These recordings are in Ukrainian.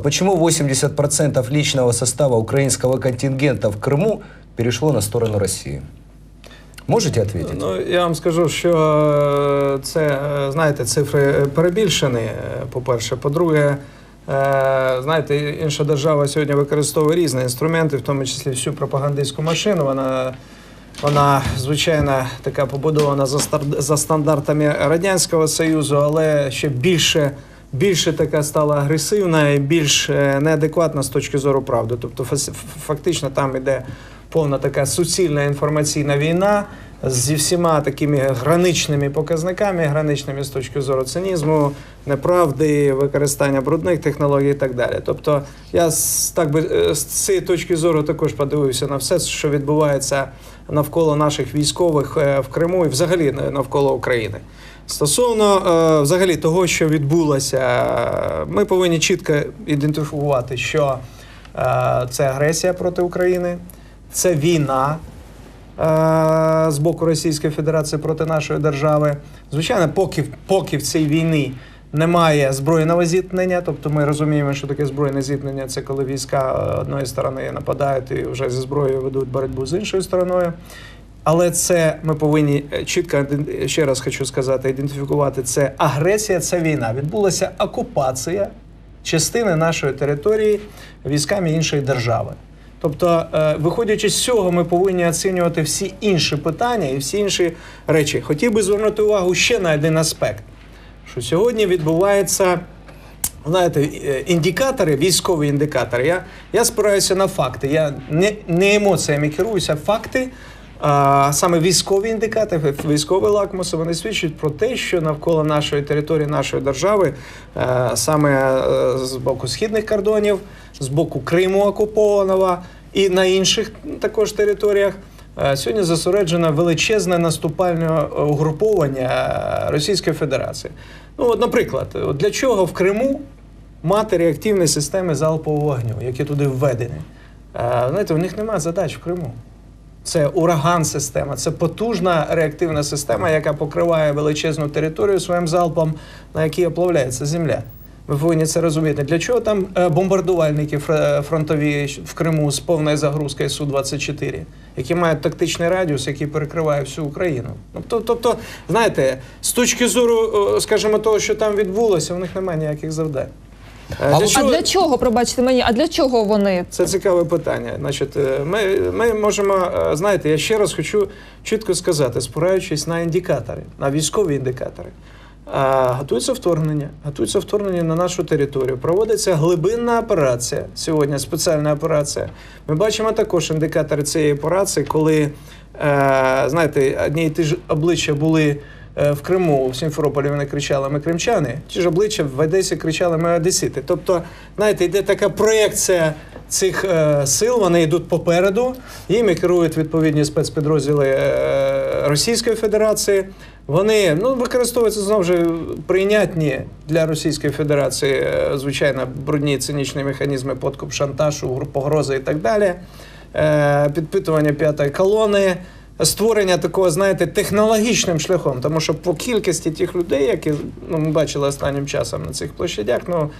почему 80% личного состава украинского контингента в Крыму перешло на сторону России? Можете ответить? Ну, я вам скажу, що е, це, е, знаєте, цифри перебільшені, е, по-перше. По-друге, е, знаєте, інша держава сьогодні використовує різні інструменти, в тому числі всю пропагандистську машину. Вона, вона звичайно, така побудована за, стар- за стандартами Радянського Союзу, але ще більше. Більше така стала агресивна і більш е, неадекватна з точки зору правди. Тобто, фактично там іде повна така суцільна інформаційна війна зі всіма такими граничними показниками, граничними з точки зору цинізму, неправди, використання брудних технологій і так далі. Тобто, я так би е, з цієї точки зору також подивився на все, що відбувається навколо наших військових е, в Криму і взагалі е, навколо України. Стосовно взагалі того, що відбулося, ми повинні чітко ідентифікувати, що це агресія проти України, це війна з боку Російської Федерації проти нашої держави. Звичайно, поки, поки в цій війні немає збройного зіткнення, тобто ми розуміємо, що таке збройне зіткнення це коли війська е, одної сторони нападають і вже зі зброєю ведуть боротьбу з іншою стороною. Але це ми повинні е, чітко ще раз хочу сказати, ідентифікувати це агресія, це війна. Відбулася окупація частини нашої території військами іншої держави. Тобто, е, виходячи з цього, ми повинні оцінювати всі інші питання і всі інші речі. Хотів би звернути увагу ще на один аспект, що сьогодні відбувається. Знаєте, е, індикатори, військові індикатори. Я, я спираюся на факти. Я не, не емоціями керуюся, факти. А, саме військові індикатори, військові лакмуси, вони свідчать про те, що навколо нашої території, нашої держави, е, саме е, з боку східних кордонів, з боку Криму окупованого і на інших також територіях, сьогодні зосереджено величезне наступальне угруповання Російської Федерації. Ну, от, наприклад, от для чого в Криму мати реактивні системи залпового вогню, які туди введені? Е, Знаєте, у них немає задач в Криму. Це ураган система, це потужна реактивна система, яка покриває величезну територію своїм залпом, на якій оплавляється земля. Ви повинні це розуміти. Для чого там е, бомбардувальники фронтові в Криму з повною загрузкою Су-24, які мають тактичний радіус, який перекриває всю Україну? Тобто, тобто, знаєте, з точки зору, е, скажімо, того, що там відбулося, у них немає ніяких завдань. Е, А для А для чого, пробачте мені, а для чого вони? це цікаве питання. Значить, е, ми, ми можемо, е, знаєте, я ще раз хочу чітко сказати, спираючись на індикатори, на військові індикатори. Готується вторгнення, готується вторгнення на нашу територію. Проводиться глибинна операція. Сьогодні спеціальна операція. Ми бачимо також індикатори цієї операції, коли е, знаєте, одні ті ж обличчя були е, в Криму, в Сімферополі вони кричали Ми кримчани. Ті ж обличчя в Одесі кричали Ми одесити. Тобто, знаєте, йде така проєкція цих е, сил, вони йдуть попереду, їми керують відповідні спецпідрозділи Російської Федерації. Вони ну, використовуються знову ж прийнятні для Російської Федерації, е, звичайно, брудні цинічні механізми подкуп, шантажу, погрози і так далі. Е, підпитування п'ятої колони, створення такого, знаєте, технологічним шляхом. Тому що по кількості тих людей, які ну, ми бачили останнім часом на цих площадях, ну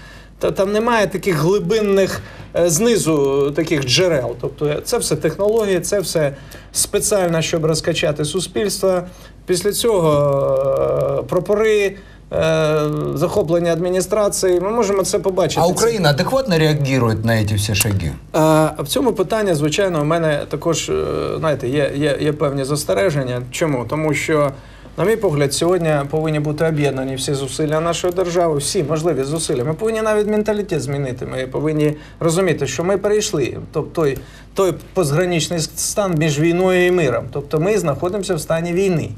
та там немає таких глибинних е, знизу таких джерел. Тобто це все технології, це все спеціально, щоб розкачати суспільство. Після цього е, прапори. е, Захоплення адміністрації, ми можемо це побачити. А Украина адекватно реагирует на эти все шаги? А в цьому питанні, звичайно, у мене також знаєте, є, є, є певні застереження. Чому? Тому що, на мій погляд, сьогодні повинні бути об'єднані всі зусилля нашої держави, всі можливі зусилля. Ми повинні навіть менталітет змінити. Ми повинні розуміти, що ми перейшли. Тобто той, той постграничний стан між війною і миром. Тобто ми знаходимося в стані війни.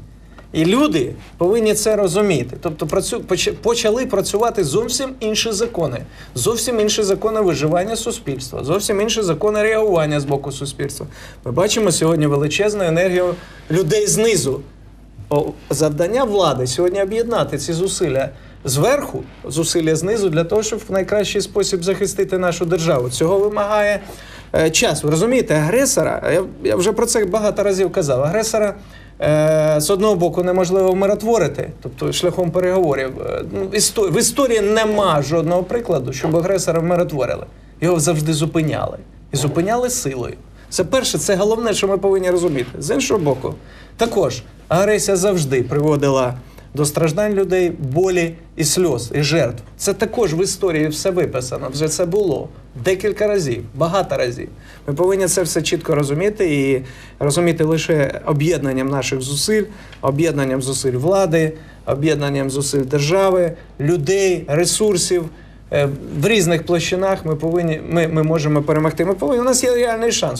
І люди повинні це розуміти. Тобто працю, поч- почали працювати зовсім інші закони, зовсім інші закони виживання суспільства, зовсім інші закони реагування з боку суспільства. Ми бачимо сьогодні величезну енергію людей знизу. Завдання влади сьогодні об'єднати ці зусилля зверху, зусилля знизу, для того, щоб в найкращий спосіб захистити нашу державу. Цього вимагає е, час. Ви розумієте, агресора, я, вже про це багато разів казав, агресора е, з одного боку неможливо вмиротворити, тобто шляхом переговорів. Е, ну, в історії нема жодного прикладу, щоб агресора вмиротворили. Його завжди зупиняли. І зупиняли силою. Це перше, це головне, що ми повинні розуміти. З іншого боку, також агресія завжди приводила до страждань людей, болі і сльоз, і жертв. Це також в історії все виписано. Вже це було декілька разів, багато разів. Ми повинні це все чітко розуміти і розуміти лише об'єднанням наших зусиль, об'єднанням зусиль влади, об'єднанням зусиль держави, людей, ресурсів. Е, В різних площинах ми повинні, ми, ми можемо перемогти. Ми повинні, у нас є реальний шанс.